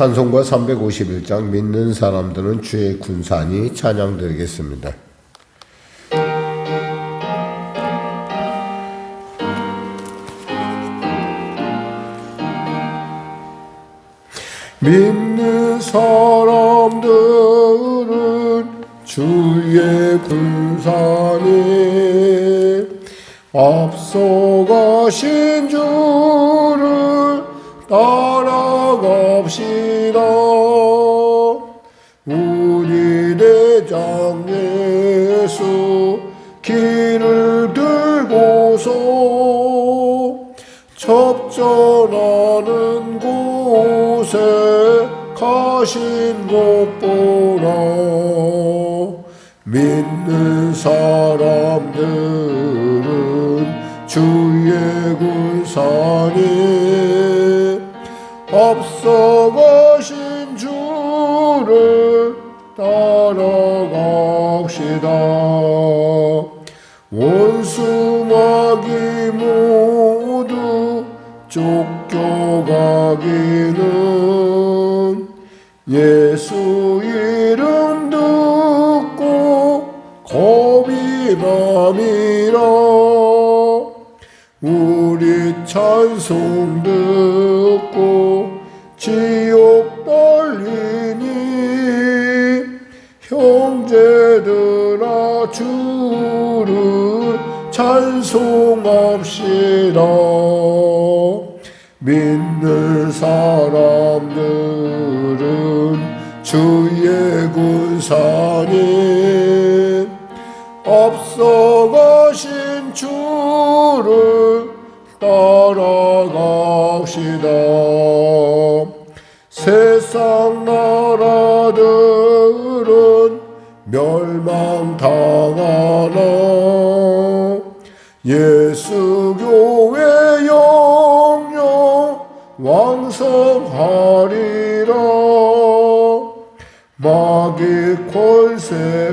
찬송가 351장 믿는 사람들은 주의 군산이 찬양드리겠습니다. 믿는 사람들은 주의 군산이 앞서가신 접전하는 곳에 가신 것 보라 믿는 사람들은 주의 군산이 예수 이름 듣고 겁이 남이라 우리 찬송 듣고 지옥 떨리니 형제들아 주를 찬송합시다. 믿는 사람들은 주의 군산이 앞서 가신 주를 따라갑시다. 세상 나라들은 멸망당하나. 예수 교회 영영 왕성하리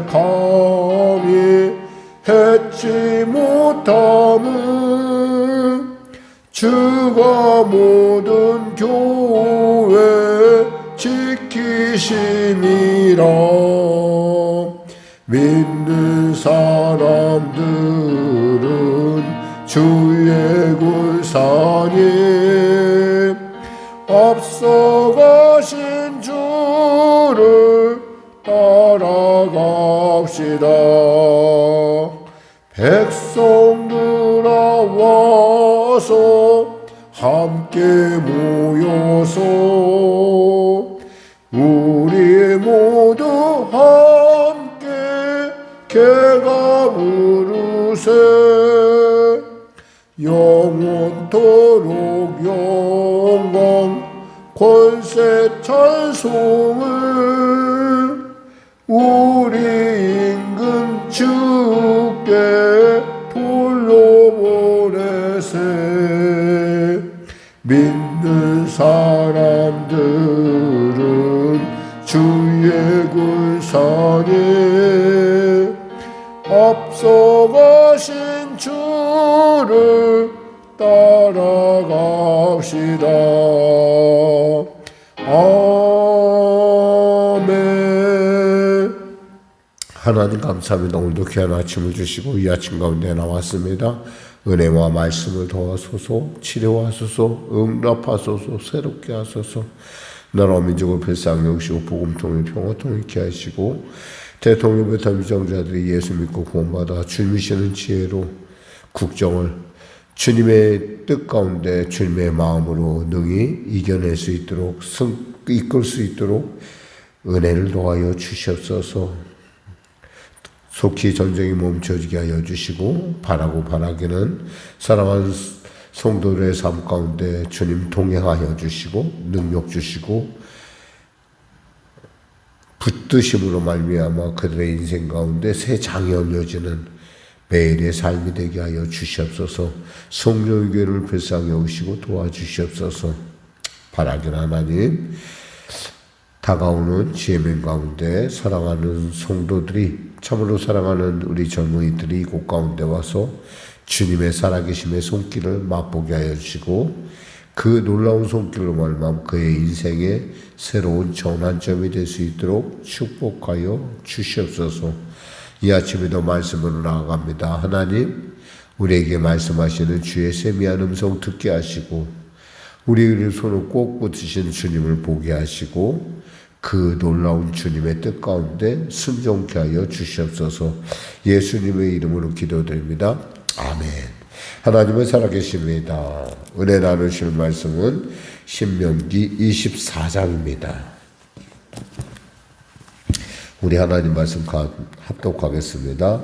감히 했지 못함은 주가 모든 교회 지키심이라. 믿는 사람들은 주의 군산이 앞서가신 주를 따라갑시다. 백성들아 와서 함께 모여서 우리 모두 함께 개가 부르세. 영원토록 영광 권세 찬송을 주께 돌려보내세. 믿는 사람 하나님 감사합니다. 오늘도 귀한 아침을 주시고 이 아침 가운데 나왔습니다. 은혜와 말씀을 도와소서, 치료하소서, 응답하소서, 새롭게 하소서. 나라 민족을 불쌍히 여기시고 복음통일 평화통일 케 하시고 대통령부터 위정자들이 예수 믿고 구원받아 주님이시는 지혜로 국정을 주님의 뜻 가운데 주님의 마음으로 능히 이겨낼 수 있도록 승, 이끌 수 있도록 은혜를 도하여 주시옵소서. 속히 전쟁이 멈춰지게 하여 주시고 바라고 바라기는 사랑하는 성도들의 삶 가운데 주님 동행하여 주시고 능력 주시고 붙드심으로 말미암아 그들의 인생 가운데 새 장이 열려지는 매일의 삶이 되게 하여 주시옵소서. 성령의 교회를 불쌍히 여기시고 도와주시옵소서. 바라긴 하나님 다가오는 지혜명 가운데 사랑하는 성도들이 참으로 사랑하는 우리 젊은이들이 이곳 가운데 와서 주님의 살아계심의 손길을 맛보게 하여 주시고 그 놀라운 손길로 말미암아 그의 인생에 새로운 전환점이 될 수 있도록 축복하여 주시옵소서. 이 아침에도 말씀으로 나아갑니다. 하나님, 우리에게 말씀하시는 주의 세미한 음성 듣게 하시고 우리의 손을 꼭 붙으신 주님을 보게 하시고 그 놀라운 주님의 뜻 가운데 순종케 하여 주시옵소서 예수님의 이름으로 기도드립니다. 아멘. 하나님은 살아계십니다. 은혜 나누실 말씀은 신명기 24장입니다. 우리 하나님 말씀 합독하겠습니다.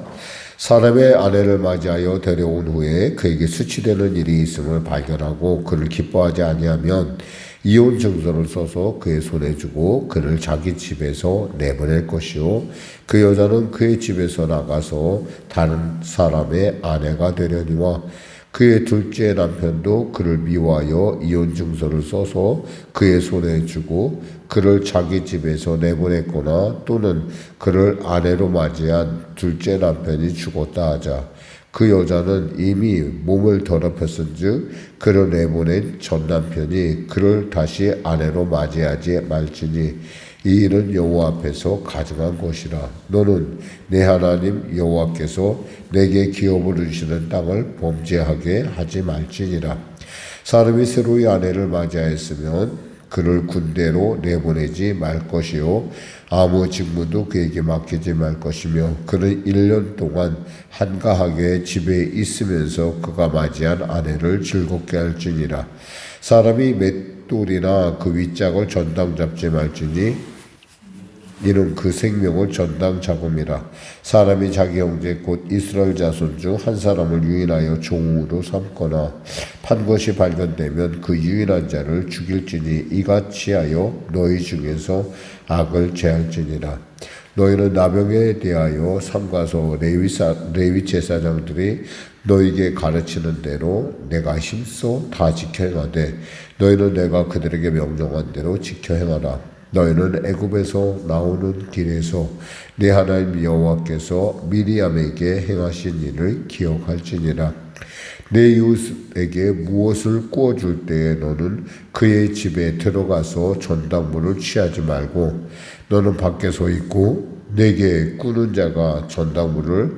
사람의 아내를 맞이하여 데려온 후에 그에게 수치되는 일이 있음을 발견하고 그를 기뻐하지 아니하면 이혼 증서를 써서 그의 손에 주고 그를 자기 집에서 내보낼 것이요. 그 여자는 그의 집에서 나가서 다른 사람의 아내가 되려니와 그의 둘째 남편도 그를 미워하여 이혼 증서를 써서 그의 손에 주고 그를 자기 집에서 내보냈거나 또는 그를 아내로 맞이한 둘째 남편이 죽었다 하자 그 여자는 이미 몸을 더럽혔은즉 그를 내보낸 전 남편이 그를 다시 아내로 맞이하지 말지니 이 일은 여호와 앞에서 가증한 것이라. 너는 내 하나님 여호와께서 내게 기업을 주시는 땅을 범죄하게 하지 말지니라. 사람이 새로이 아내를 맞이하였으면 그를 군대로 내보내지 말 것이요. 아무 직무도 그에게 맡기지 말 것이며 그는 1년 동안 한가하게 집에 있으면서 그가 맞이한 아내를 즐겁게 할지니라. 사람이 맷돌이나 그 윗짝을 전당 잡지 말지니 이는 그 생명을 전당 잡음이라. 사람이 자기 형제 곧 이스라엘 자손 중 한 사람을 유인하여 종으로 삼거나 판 것이 발견되면 그 유인한 자를 죽일지니 이같이 하여 너희 중에서 악을 제할지니라. 너희는 나병에 대하여 삼가서 레위 사, 레위 제사장들이 너에게 가르치는 대로 내가 힘써 다 지켜 행하되 너희는 내가 그들에게 명령한 대로 지켜 행하라 너희는 애굽에서 나오는 길에서 내 하나님 여호와께서 미리암에게 행하신 일을 기억할지니라. 내 이웃에게 무엇을 구워줄 때에 너는 그의 집에 들어가서 전당물을 취하지 말고 너는 밖에 서 있고 내게 꾸는 자가 전당물을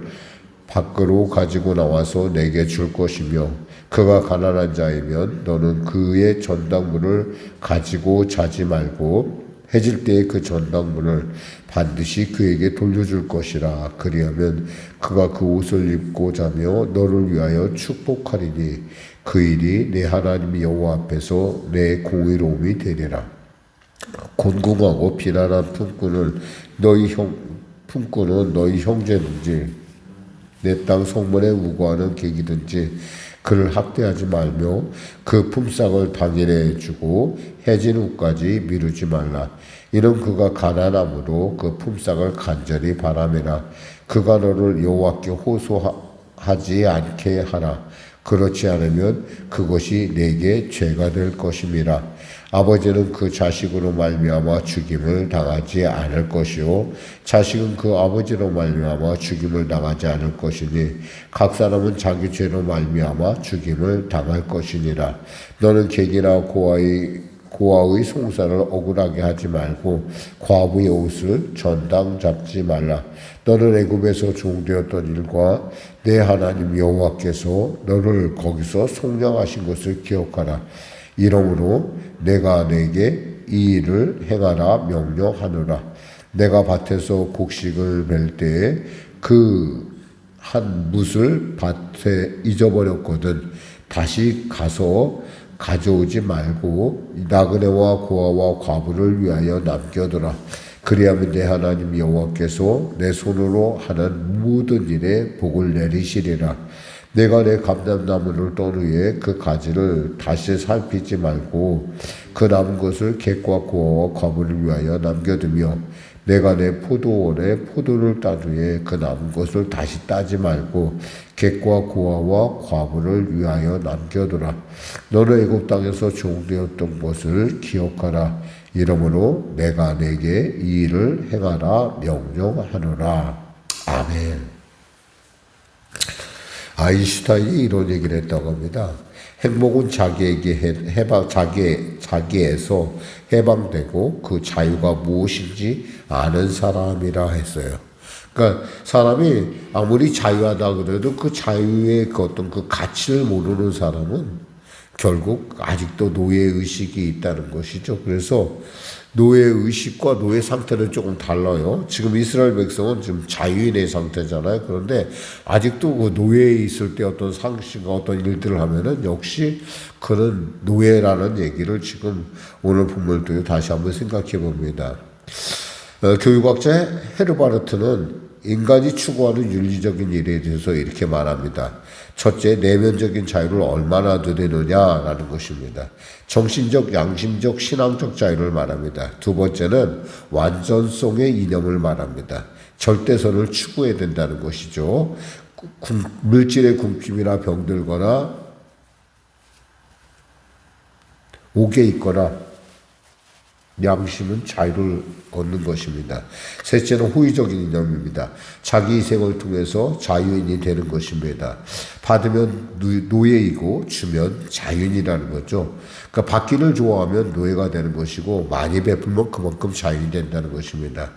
밖으로 가지고 나와서 내게 줄 것이며 그가 가난한 자이면 너는 그의 전당물을 가지고 자지 말고 해질 때에 그 전당물을 반드시 그에게 돌려줄 것이라. 그리하면 그가 그 옷을 입고 자며 너를 위하여 축복하리니 그 일이 내 하나님 여호와 앞에서 내 공의로움이 되리라. 곤궁하고 비난한 품꾼을 너희 형 품꾼은 너희 형제든지 내 땅 성문에 우거하는 객이든지 그를 학대하지 말며 그 품삯을 당일에 주고 해진 후까지 미루지 말라. 이는 그가 가난함으로 그 품삯을 간절히 바라매라. 그가 너를 여호와께 호소하지 않게 하라. 그렇지 않으면 그것이 내게 죄가 될 것임이라. 아버지는 그 자식으로 말미암아 죽임을 당하지 않을 것이요 자식은 그 아버지로 말미암아 죽임을 당하지 않을 것이니 각 사람은 자기 죄로 말미암아 죽임을 당할 것이니라 너는 객이나 고아의 고아의 송사를 억울하게 하지 말고 과부의 옷을 전당 잡지 말라. 너는 애굽에서 종되었던 일과 내 하나님 여호와께서 너를 거기서 속량하신 것을 기억하라. 이러므로 내가 내게 이 일을 행하라 명령하노라. 내가 밭에서 곡식을 벨 때에 그한 뭇을 밭에 잊어버렸거든. 다시 가서 가져오지 말고 나그네와 고아와 과부를 위하여 남겨두라. 그리하면 내 하나님 여호와께서 내 손으로 하는 모든 일에 복을 내리시리라. 내가 내 감람나무를 떤 후에 그 가지를 다시 살피지 말고 그 남은 것을 객과 고아와 과부를 위하여 남겨두며 내가 내 포도원에 포도를 딴 후에 그 남은 것을 다시 따지 말고 객과 고아와 과부를 위하여 남겨두라. 너는 애굽 땅에서 종되었던 것을 기억하라. 이러므로 내가 내게 이 일을 행하라 명령하노라. 아멘. 아인슈타인이 이런 얘기를 했다고 합니다. 행복은 자기에게 해- 해방 자기 자기에서 해방되고 그 자유가 무엇인지 아는 사람이라 했어요. 그러니까 사람이 아무리 자유하다 그래도 그 자유의 그 어떤 그 가치를 모르는 사람은 결국 아직도 노예 의식이 있다는 것이죠. 그래서 노예 의식과 노예 상태는 조금 달라요. 지금 이스라엘 백성은 지금 자유인의 상태잖아요. 그런데 아직도 그 노예에 있을 때 어떤 상식과 어떤 일들을 하면은 역시 그는 노예라는 얘기를 지금 오늘 본문을 통해 다시 한번 생각해 봅니다. 어, 교육학자 헤르바르트는 인간이 추구하는 윤리적인 일에 대해서 이렇게 말합니다. 첫째, 내면적인 자유를 얼마나 누리느냐라는 것입니다. 정신적, 양심적, 신앙적 자유를 말합니다. 두 번째는 완전성의 이념을 말합니다. 절대선을 추구해야 된다는 것이죠. 굶- 물질의 굶김이나 병들거나 옥에 있거나 양심은 자유를 얻는 것입니다. 셋째는 호의적인 이념입니다. 자기 희생을 통해서 자유인이 되는 것입니다. 받으면 노- 노예이고 주면 자유인이라는 거죠. 그러니까 받기를 좋아하면 노예가 되는 것이고 많이 베풀면 그만큼 자유인이 된다는 것입니다.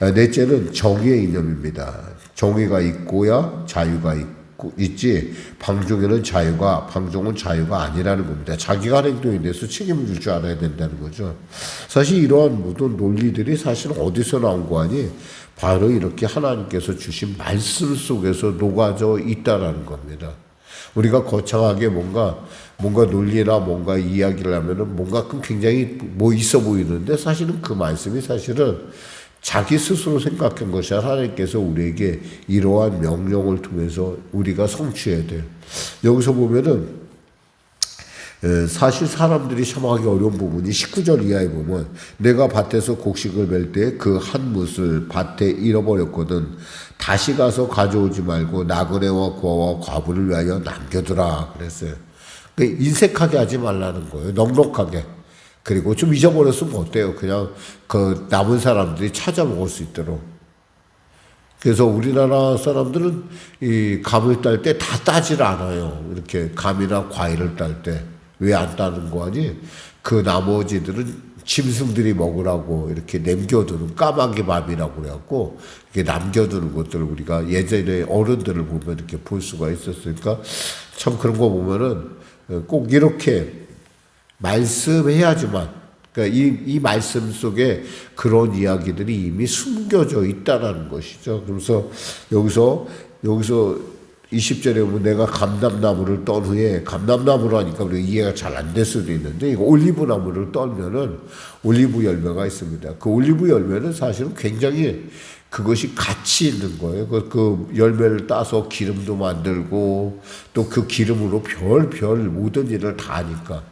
아, 넷째는 정의의 이념입니다. 정의가 있고야 자유가 있고 있지 방종에는 자유가 방종은 자유가 아니라는 겁니다. 자기가 한 행동에 대해서 책임을 질 줄 알아야 된다는 거죠. 사실 이러한 모든 논리들이 사실 어디서 나온 거 아니? 바로 이렇게 하나님께서 주신 말씀 속에서 녹아져 있다라는 겁니다. 우리가 거창하게 뭔가 뭔가 논리나 뭔가 이야기를 하면은 뭔가 그 굉장히 뭐 있어 보이는데 사실은 그 말씀이 사실은 자기 스스로 생각한 것이 하나님께서 우리에게 이러한 명령을 통해서 우리가 성취해야 돼요. 여기서 보면은 에, 사실 사람들이 참하기 어려운 부분이 19절 이하에 보면 내가 밭에서 곡식을 멜 때 그 한 뭇을 밭에 잃어버렸거든 다시 가서 가져오지 말고 나그네와 고아와 과부를 위하여 남겨두라 그랬어요. 그 인색하게 하지 말라는 거예요. 넉넉하게. 그리고 좀 잊어버렸으면 어때요? 그냥 그 남은 사람들이 찾아 먹을 수 있도록. 그래서 우리나라 사람들은 이 감을 딸 때 다 따질 않아요. 이렇게 감이나 과일을 딸 때. 왜 안 따는 거 아니? 그 나머지들은 짐승들이 먹으라고 이렇게 남겨두는 까마귀 밥이라고 그래갖고 이렇게 남겨두는 것들을 우리가 예전에 어른들을 보면 이렇게 볼 수가 있었으니까 참 그런 거 보면은 꼭 이렇게 말씀해야지만 그러니까 이, 이 말씀 속에 그런 이야기들이 이미 숨겨져 있다라는 것이죠. 그래서 여기서 여기서 20절에 보면 내가 감람나무를 떤 후에 감람나무로 하니까 우리가 이해가 잘 안 될 수도 있는데 이거 올리브나무를 떨면은 올리브 열매가 있습니다. 그 올리브 열매는 사실은 굉장히 그것이 가치 있는 거예요. 그, 그 열매를 따서 기름도 만들고 또 그 기름으로 별별 모든 일을 다 하니까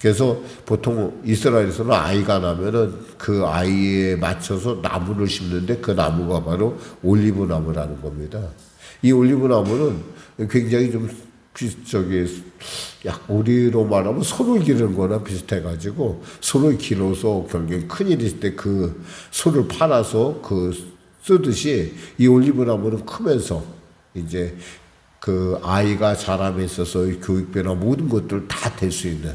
그래서 보통 이스라엘에서는 아이가 나면은 그 아이에 맞춰서 나무를 심는데 그 나무가 바로 올리브 나무라는 겁니다. 이 올리브 나무는 굉장히 좀 비- 저기 약 우리로 말하면 소를 기르는 거나 비슷해 가지고 소를 길어서 결국엔 큰일이 있을 때 그 소를 팔아서 그 쓰듯이 이 올리브 나무는 크면서 이제 그 아이가 자람에 있어서 교육비나 모든 것들 다 될 수 있는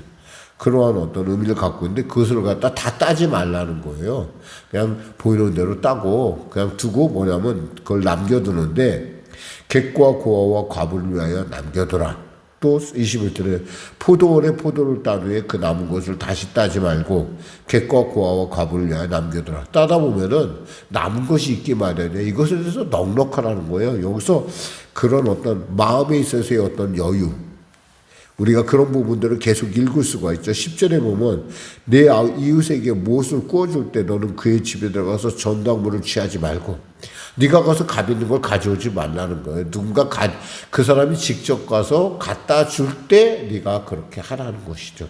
그러한 어떤 의미를 갖고 있는데 그것을 갖다 다 따지 말라는 거예요. 그냥 보이는 대로 따고 그냥 두고 뭐냐면 그걸 남겨두는데 객과 고아와 과부를 위하여 남겨둬라. 또 21절에 포도원에 포도를 딴 후에 그 남은 것을 다시 따지 말고 객과 고아와 과부를 위하여 남겨둬라. 따다 보면은 남은 것이 있기 마련이야. 이것에 대해서 넉넉하라는 거예요. 여기서 그런 어떤 마음에 있어서의 어떤 여유, 우리가 그런 부분들을 계속 읽을 수가 있죠. 10절에 보면 내 아- 이웃에게 무엇을 구워줄 때 너는 그의 집에 들어가서 전당물을 취하지 말고 네가 가서 값 있는 걸 가져오지 말라는 거예요. 누군가 가, 그 사람이 직접 가서 갖다 줄 때 네가 그렇게 하라는 것이죠.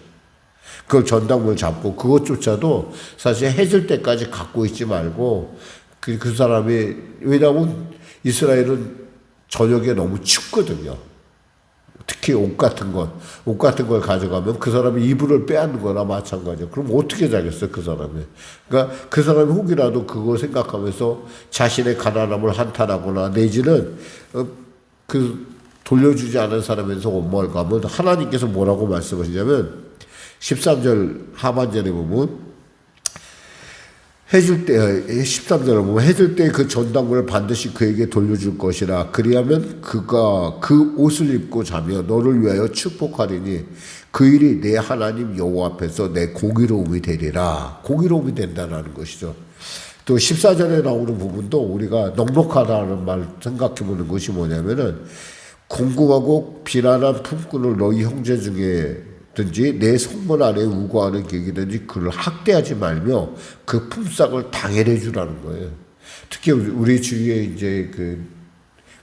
그걸 전당물 잡고 그것조차도 사실 해질 때까지 갖고 있지 말고 그, 그 사람이 왜냐하면 이스라엘은 저녁에 너무 춥거든요. 특히 옷 같은 것, 옷 같은 걸 가져가면 그 사람이 이불을 빼앗는 거나 마찬가지야. 그럼 어떻게 자겠어요, 그 사람이? 그러니까 그 사람이 혹이라도 그거 생각하면서 자신의 가난함을 한탄하거나 내지는 어, 그 돌려주지 않은 사람에서 원망을 가면 하나님께서 뭐라고 말씀하시냐면 13절 하반절에 보면 해줄 때 13절에 보면 해줄 때 그 전당물을 반드시 그에게 돌려줄 것이라 그리하면 그가 그 옷을 입고 자며 너를 위하여 축복하리니 그 일이 내 하나님 여호와 앞에서 내 공의로움이 되리라 공의로움이 된다는 것이죠. 또 14절에 나오는 부분도 우리가 넉넉하다는 말 생각해 보는 것이 뭐냐면은 궁금하고 비난한 품꾼을 너희 형제 중에 든지 내 성문 안에 우고하는 객이든지 그를 학대하지 말며 그 품삯을 당연해 주라는 거예요. 특히 우리 주위에 이제 그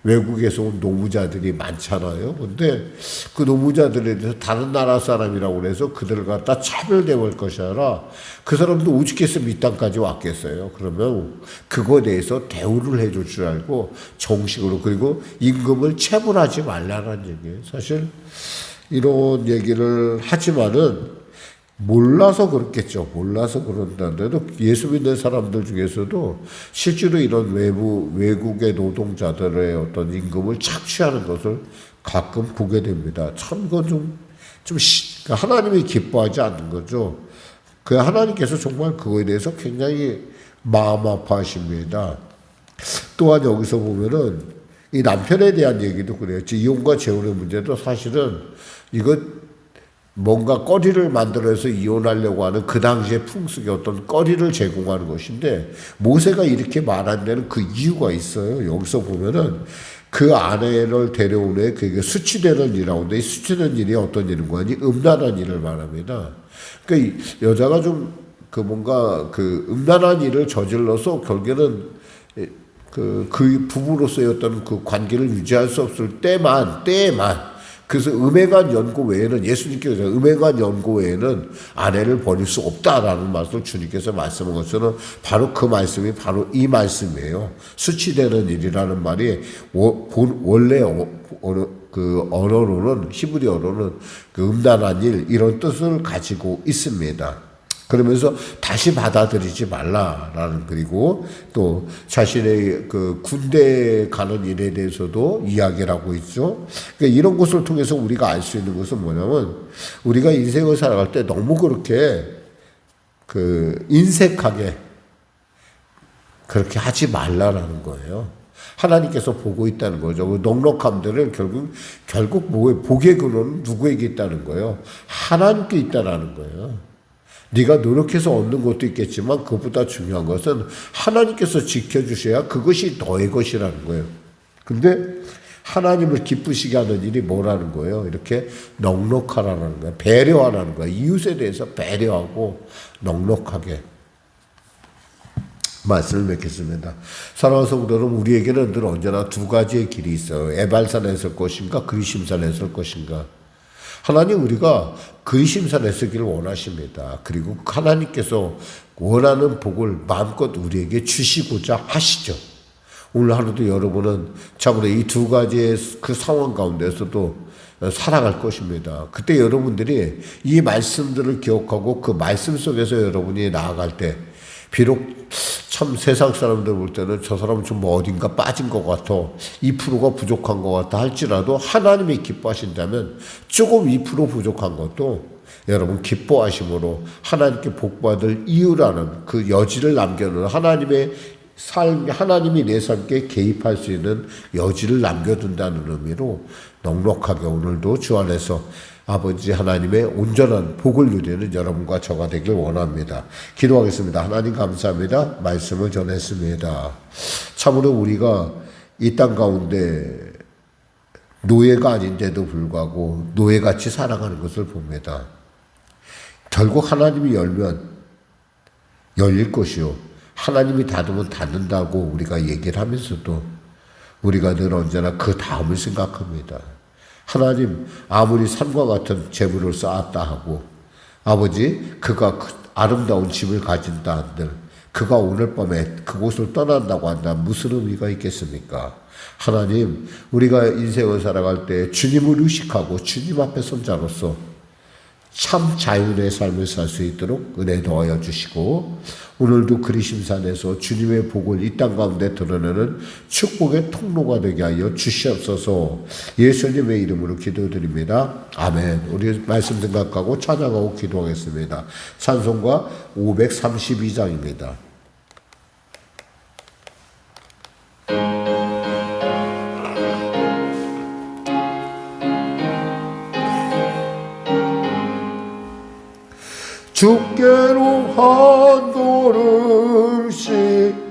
외국에서 온 노무자들이 많잖아요. 근데 그 노무자들에 대해서 다른 나라 사람이라고 그래서 그들을 갖다 차별대할 것이 아니라 그 사람도 오죽했으면 이 땅까지 왔겠어요. 그러면 그거에 대해서 대우를 해줄 줄 알고 정식으로 그리고 임금을 체불하지 말라는 얘기예요. 사실 이런 얘기를 하지만은 몰라서 그렇겠죠. 몰라서 그런다는데도 예수 믿는 사람들 중에서도 실제로 이런 외부 외국의 노동자들의 어떤 임금을 착취하는 것을 가끔 보게 됩니다. 참 그건 좀, 좀 시, 그러니까 하나님이 기뻐하지 않는 거죠. 그 하나님께서 정말 그거에 대해서 굉장히 마음 아파하십니다. 또한 여기서 보면은 이 남편에 대한 얘기도 그래요. 이혼과 재혼의 문제도 사실은 이거 뭔가 꺼리를 만들어서 이혼하려고 하는 그 당시의 풍습의 어떤 꺼리를 제공하는 것인데 모세가 이렇게 말한 데는 그 이유가 있어요. 여기서 보면은 그 아내를 데려온 후에 그게 수치되는 일이라고 이 수치되는 일이 어떤 일인 거니? 음란한 일을 말합니다. 그러니까 이 여자가 좀 그 뭔가 그 음란한 일을 저질러서 결국에는 그, 그 부부로서의 어떤 그 관계를 유지할 수 없을 때만, 때만 그래서 음행한 연고 외에는 예수님께서 음행한 연고 외에는 아내를 버릴 수 없다라는 말씀을 주님께서 말씀한 것처럼 바로 그 말씀이 바로 이 말씀이에요. 수치되는 일이라는 말이 원래 그 언어로는 히브리어로는 그 음란한 일 이런 뜻을 가지고 있습니다. 그러면서 다시 받아들이지 말라라는 그리고 또 자신의 그 군대 가는 일에 대해서도 이야기를 하고 있죠. 그러니까 이런 것을 통해서 우리가 알 수 있는 것은 뭐냐면 우리가 인생을 살아갈 때 너무 그렇게 그 인색하게 그렇게 하지 말라라는 거예요. 하나님께서 보고 있다는 거죠. 그 넉넉함들을 결국 결국 뭐에 복의 근원은 누구에게 있다는 거예요? 하나님께 있다라는 거예요. 네가 노력해서 얻는 것도 있겠지만 그보다 중요한 것은 하나님께서 지켜주셔야 그것이 너의 것이라는 거예요. 근데 하나님을 기쁘시게 하는 일이 뭐라는 거예요? 이렇게 넉넉하라는 거예요. 배려하라는 거예요. 이웃에 대해서 배려하고 넉넉하게. 말씀을 맺겠습니다. 사랑하는 성도는 우리에게는 늘 언제나 두 가지의 길이 있어요. 에발산에 설 것인가, 그리심산에 설 것인가. 하나님 우리가 근심산에 서기를 원하십니다. 그리고 하나님께서 원하는 복을 마음껏 우리에게 주시고자 하시죠. 오늘 하루도 여러분은 참으로 이 두 가지의 그 상황 가운데서도 살아갈 것입니다. 그때 여러분들이 이 말씀들을 기억하고 그 말씀 속에서 여러분이 나아갈 때 비록 참 세상 사람들 볼 때는 저 사람은 좀 어딘가 빠진 것 같아. 2%가 부족한 것 같아 할지라도 하나님이 기뻐하신다면 조금 2% 부족한 것도 여러분 기뻐하심으로 하나님께 복받을 이유라는 그 여지를 남겨놓은 하나님의 삶, 하나님이 내 삶에 개입할 수 있는 여지를 남겨둔다는 의미로 넉넉하게 오늘도 주 안에서 아버지 하나님의 온전한 복을 누리는 여러분과 저가 되길 원합니다. 기도하겠습니다. 하나님 감사합니다. 말씀을 전했습니다. 참으로 우리가 이 땅 가운데 노예가 아닌데도 불구하고 노예같이 살아가는 것을 봅니다. 결국 하나님이 열면 열릴 것이요. 하나님이 닫으면 닫는다고 우리가 얘기를 하면서도 우리가 늘 언제나 그 다음을 생각합니다. 하나님 아무리 산과 같은 재물을 쌓았다 하고 아버지 그가 그 아름다운 집을 가진다 한들 그가 오늘 밤에 그곳을 떠난다고 한다 무슨 의미가 있겠습니까? 하나님 우리가 인생을 살아갈 때 주님을 의식하고 주님 앞에 손자로서 참 자유의 삶을 살 수 있도록 은혜 더하여 주시고 오늘도 그리심산에서 주님의 복을 이 땅 가운데 드러내는 축복의 통로가 되게 하여 주시옵소서 예수님의 이름으로 기도드립니다. 아멘. 우리 말씀 생각하고 찬양하고 기도하겠습니다. 찬송가 532장입니다. 주께로 한 걸음씩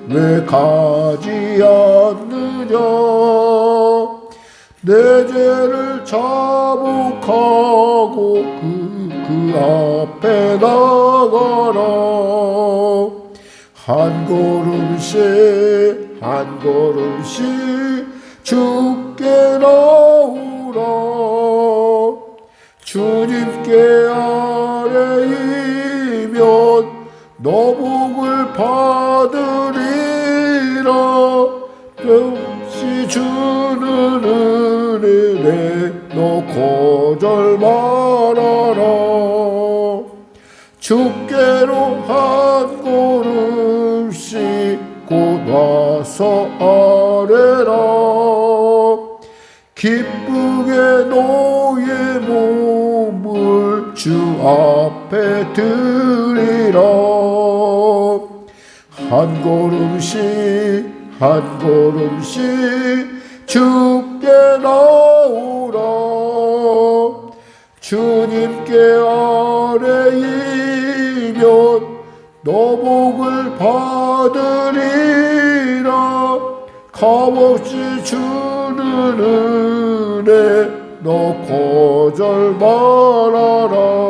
왜 가지 않느냐? 내 죄를 자복하고 그, 그 앞에 나가라. 한 걸음씩 한 걸음씩 주께 나오라. 주님께 거절 말아라. 주께로 한 걸음씩 곧 와서 아뢰라. 기쁘게 너의 몸을 주 앞에 드리라. 한 걸음씩 한 걸음씩 주께 나오라 주님께 아뢰이면 너복을 받으리라. 값없이 주는 은혜 너 거절 말아라